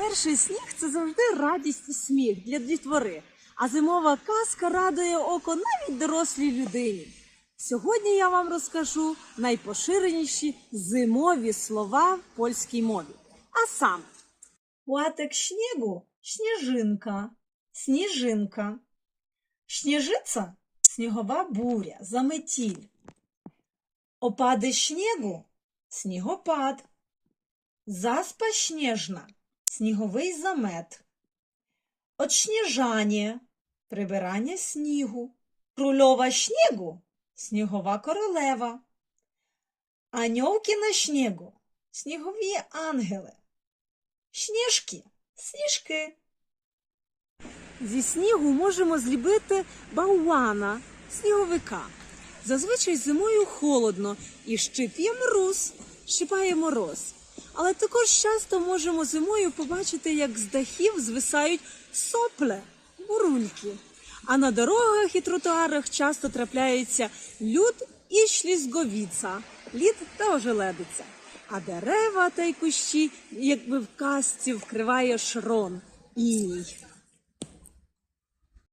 Перший сніг це завжди радість і сміх для дітвори, а зимова казка радує око навіть дорослій людині. Сьогодні я вам розкажу найпоширеніші зимові слова в польській мові. А саме Płatek śniegu śnieżynka, сніжинка. Śnieżyca снігова буря, заметіль. Опади śniegu снігопад. Заспа śnieżna сніговий замет. Odśnieżanie прибирання снігу. Крульова śniegu снігова королева. Аньовки на śniegu снігові ангели. Сніжки, сніжки. зі снігу можемо зліпити бауана, сніговика. Зазвичай зимою холодно і щип'є мороз, щипає мороз. Але також часто можемо зимою побачити, як з дахів звисають сопле, бурульки. А на дорогах і тротуарах часто трапляються люд і шлізговіца, лід та ожеледиця. А дерева та й кущі, якби в касці, вкриває шрон, іній.